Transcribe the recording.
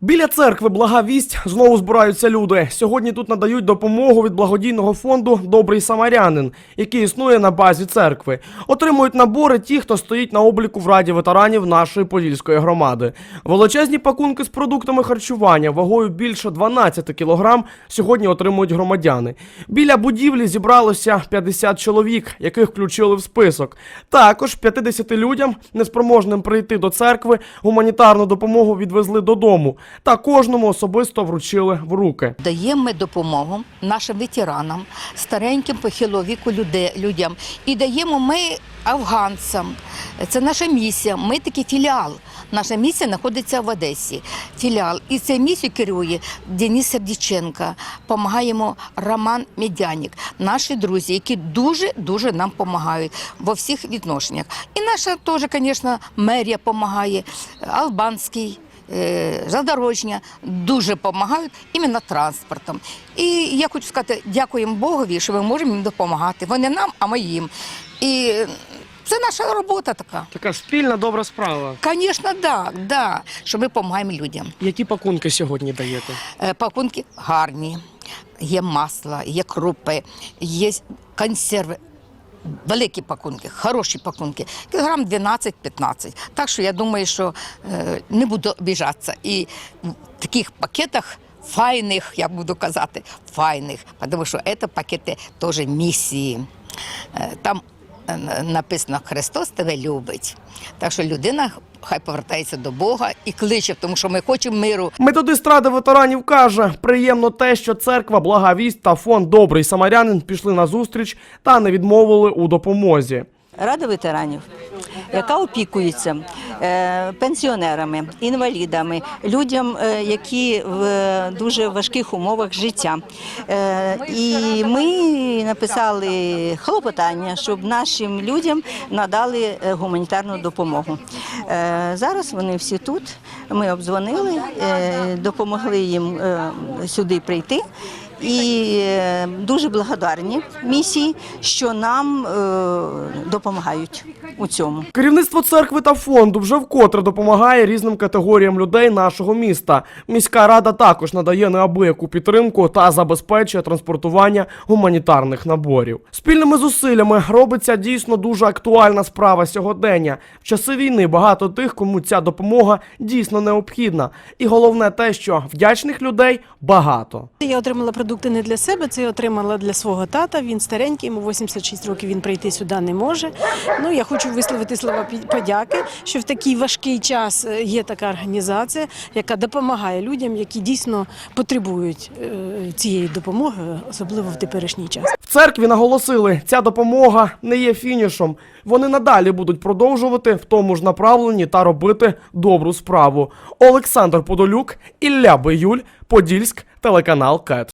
Біля церкви Блага Вість знову збираються люди. Сьогодні тут надають допомогу від благодійного фонду Добрий Самарянин, який існує на базі церкви. Отримують набори ті, хто стоїть на обліку в раді ветеранів нашої подільської громади. Величезні пакунки з продуктами харчування вагою більше 12 кілограм сьогодні отримують громадяни. Біля будівлі зібралося 50 чоловік, яких включили в список. Також 50 людям, неспроможним прийти до церкви, гуманітарну допомогу відвезли додому та кожному особисто вручили в руки. Даємо ми допомогу нашим ветеранам, стареньким похилого віку людям. І даємо ми афганцям. Це наша місія. Ми такий філіал. Наша місія знаходиться в Одесі. Філіал. І цю місію керує Денис Сердіченко. Помагаємо Роман Медяник. Наші друзі, які дуже дуже нам допомагають во всіх відношеннях. І наша теж, звісно, мерія допомагає, Албанський задорожня дуже допомагають іменно транспортом. І я хочу сказати, дякуємо Богові, що ми можемо їм допомагати. Вони нам, а ми їм. І це наша робота така. Така спільна добра справа. Звісно, да, да, що ми допомагаємо людям. Які пакунки сьогодні даєте? Е, Пакунки гарні, є масло, є крупи, є консерви. Великі пакунки, хороші пакунки, кілограм 12-15. Так що я думаю, що е, не буду обіжатися. І в таких пакетах файних, я буду казати, файних, тому що це пакети теж місії. Е, Там написано Христос тебе любить. Так що людина хай повертається до Бога і кличе, тому що ми хочемо миру, Методист ради ветеранів каже: приємно те, що церква Блага Вість та фонд Добрий Самарянин пішли на зустріч та не відмовили у допомозі. Рада ветеранів, яка опікується е, пенсіонерами, інвалідами, людям, е, які в дуже важких умовах життя. Е, і ми написали хлопотання, щоб нашим людям надали гуманітарну допомогу. Зараз вони всі тут. Ми обдзвонили, допомогли їм сюди прийти. І дуже благодарні місії, що нам допомагають у цьому. Керівництво церкви та фонду вже вкотре допомагає різним категоріям людей нашого міста. Міська рада також надає неабияку підтримку та забезпечує транспортування гуманітарних наборів. Спільними зусиллями робиться дійсно дуже актуальна справа сьогодення. В часи війни багато тих, кому ця допомога дійсно необхідна. І головне те, що вдячних людей багато. Я отримала продукти не для себе, це я отримала для свого тата. Він старенький, йому 86 років він прийти сюди не може. Ну я хочу висловити слова подяки, що в такий важкий час е, є така організація, яка допомагає людям, які дійсно потребують е, цієї допомоги, особливо в теперішній час. В церкві наголосили, ця допомога не є фінішом. Вони надалі будуть продовжувати в тому ж направленні та робити добру справу. Олександр Подолюк, Ілля Биюль, Подільськ, телеканал КЕТ.